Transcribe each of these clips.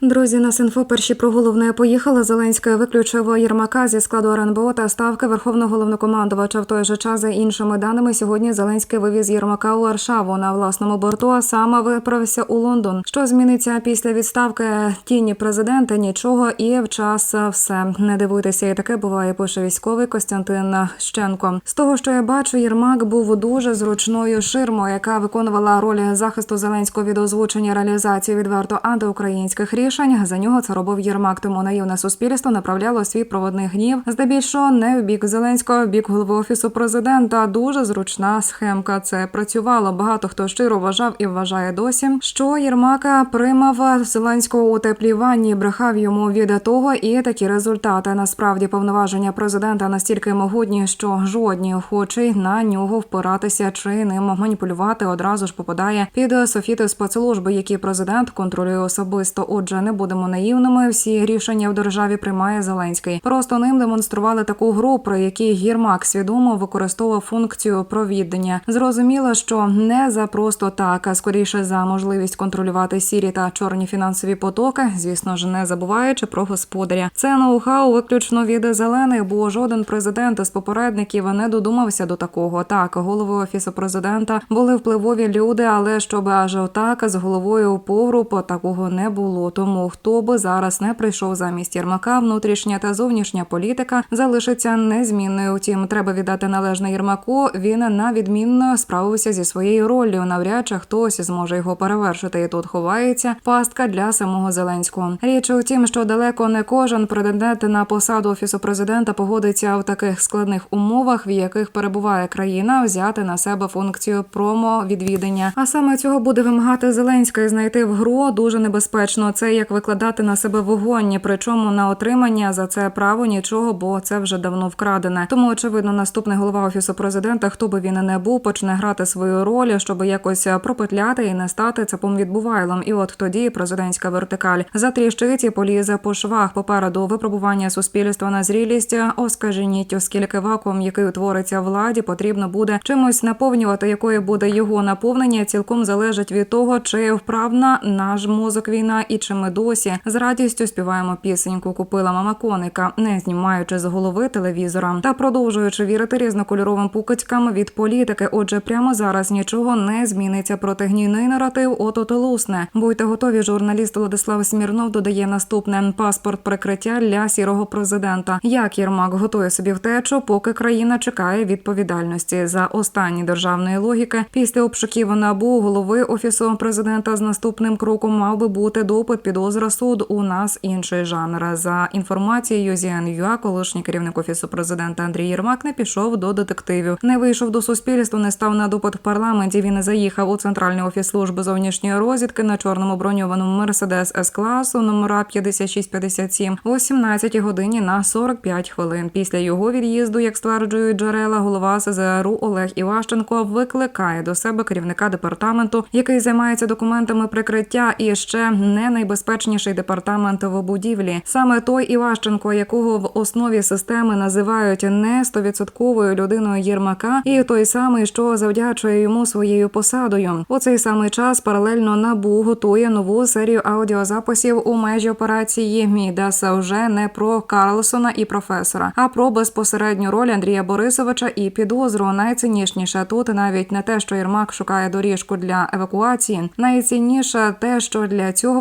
Друзі, на Синфо перші про головне поїхала. Зеленський виключив Єрмака зі складу РНБО та ставки верховного головнокомандувача. В той же час, за іншими даними, сьогодні Зеленський вивіз Єрмака у Варшаву на власному борту, а саме виправився у Лондон. Що зміниться після відставки тіні президента? Нічого і в час все. Не дивуйтеся, і таке буває. Пише військовий Костянтин Щенко. З того, що я бачу, Єрмак був дуже зручною ширмою, яка виконувала роль захисту Зеленського від озвучення реалізації відверто антиукраїнських рішень. За нього це робив Єрмак. Тому наївне суспільство направляло свій проводний гнів. Здебільшого не в бік Зеленського, в бік голови офісу президента. Дуже зручна схемка. Це працювало. Багато хто щиро вважав і вважає досі, що Єрмака приймав Зеленського у теплій ванні, брехав йому від того, і такі результати. Насправді повноваження президента настільки могутні, що жодні охочий на нього впиратися чи ним маніпулювати одразу ж попадає під софіти спецслужби, які президент контролює особисто. Отже, не будемо наївними. Всі рішення в державі приймає Зеленський. Просто ним демонстрували таку гру, при якій Єрмак свідомо використовував функцію провіддення. Зрозуміло, що не за просто так, а скоріше за можливість контролювати сірі та чорні фінансові потоки. Звісно ж, не забуваючи про господаря. Це ноу-хау виключно від зелених, бо жоден президент із попередників не додумався до такого. Так, голови офісу президента були впливові люди, але щоб аж отак з головою у погрупу такого не було. Тому хто би зараз не прийшов замість Єрмака, внутрішня та зовнішня політика залишиться незмінною. Втім, треба віддати належне Єрмаку. Він на відмінно справився зі своєю роллю. Навряд чи хтось зможе його перевершити. І тут ховається пастка для самого Зеленського. Річ у тім, що далеко не кожен претендент на посаду офісу президента погодиться в таких складних умовах, в яких перебуває країна, взяти на себе функцію промо-відвідання. А саме цього буде вимагати Зеленська і знайти в гру дуже небезпечно. Це як викладати на себе вогонь, причому на отримання за це право нічого, бо це вже давно вкрадене. Тому очевидно, наступний голова офісу президента, хто би він не був, почне грати свою роль, щоб якось пропетляти і не стати цепом відбувайлом. І от тоді президентська вертикаль затріщить і полізе по швах. Попереду випробування суспільства на зрілість оскаженіть, оскільки вакуум, який утвориться владі, потрібно буде чимось наповнювати, якою буде його наповнення, цілком залежить від того, чи вправна наш мозок війна і чи ми досі з радістю співаємо пісеньку. Купила мама коника, не знімаючи з голови телевізора та продовжуючи вірити різнокольоровим пукацькам від політики. Отже, прямо зараз нічого не зміниться. Протигнійний наратив ото лусне. Будьте готові. Журналіст Владислав Смірнов додає наступне паспорт прикриття для сірого президента. Як Єрмак готує собі втечу, поки країна чекає відповідальності за останні державної логіки. Після обшуків набу голови офісу президента з наступним кроком мав би бути допит підозра суд. У нас інший жанр. За інформацією ЗІН.ЮА, колишній керівник офісу президента Андрій Єрмак не пішов до детективів, не вийшов до суспільства, не став на допит в парламенті. Він заїхав у центральний офіс служби зовнішньої розвідки на чорному броньованому Мерседес С класу номера 5657 о 17 годині на 45 хвилин. Після його від'їзду, як стверджують джерела, голова СЗРУ Олег Іващенко викликає до себе керівника департаменту, який займається документами прикриття, і ще не найбезпечніший департамент в будівлі. Саме той Іващенко, якого в основі системи називають не стовідсотковою людиною Єрмака, і той самий, що завдячує йому своєю посадою. У цей самий час паралельно набу готує нову серію аудіозаписів у межі операції Мідаса вже не про Карлсона і професора, а про безпосередню роль Андрія Борисовича і підозру. Найціннішніше тут навіть не те, що Єрмак шукає доріжку для евакуації. Найцінніше те, що для цього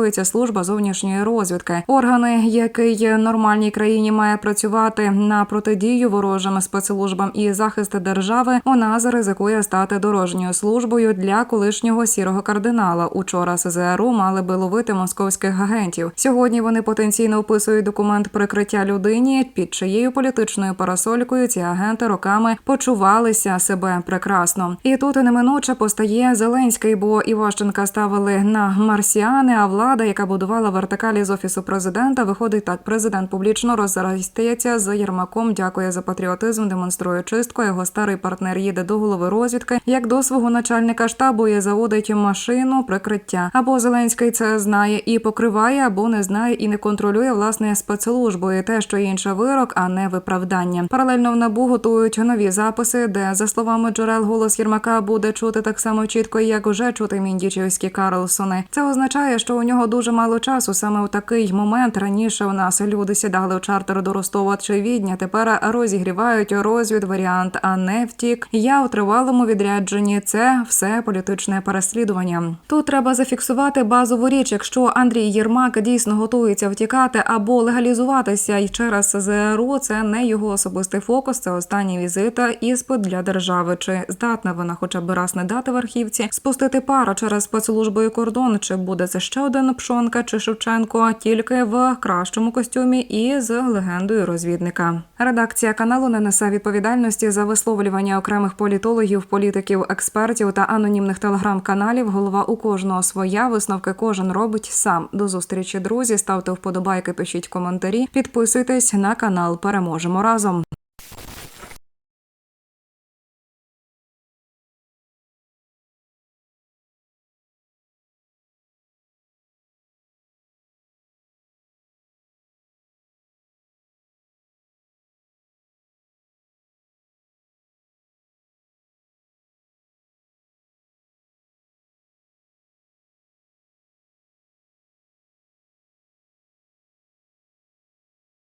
використовується служба зовнішньої розвідки, органи, який нормальній країні має працювати на протидію ворожим спецслужбам і захист держави. У нас ризикує стати дорожньою службою для колишнього сірого кардинала. Учора СЗРУ мали би ловити московських агентів. Сьогодні вони потенційно вписують документ прикриття людині, під чиєю політичною парасолькою ці агенти роками почувалися себе прекрасно. І тут неминуче постає Зеленський, бо Іващенка ставили на марсіани. А влада, яка будувала вертикалі з офісу президента, виходить так. Президент публічно розростається з Єрмаком. Дякує за патріотизм, демонструє чистку. Його старий партнер їде до голови розвідки, як до свого начальника штабу і заводить машину прикриття. Або Зеленський це знає і покриває, або не знає і не контролює власне спецслужбу. І те, що інше вирок, а не виправдання. Паралельно в набу готують нові записи, де за словами джерел голос Єрмака буде чути так само чітко, як уже чути міндічівські Карлсони. Це означає, що у нього дуже мало часу. Саме у такий момент раніше у нас люди сідали у чартер до Ростова чи Відня. Тепер розігрівають розвід варіант, а не втік. Я у тривалому відрядженні. Це все політичне переслідування. Тут треба зафіксувати базову річ. Якщо Андрій Єрмак дійсно готується втікати або легалізуватися і через ЗРУ, це не його особистий фокус. Це останній візит та іспит для держави. Чи здатна вона хоча б раз не дати в архівці, спустити пара через спецслужби і кордон? Чи буде це ще один Пшонка чи Шевченко, тільки в кращому костюмі і з легендою розвідника? Редакція каналу не несе відповідальності за висловлювання окремих політологів, політиків, експертів та анонімних телеграм-каналів. Голова у кожного своя висновки кожен робить сам. До зустрічі, друзі. Ставте вподобайки, пишіть коментарі, підписуйтесь на канал. Переможемо разом.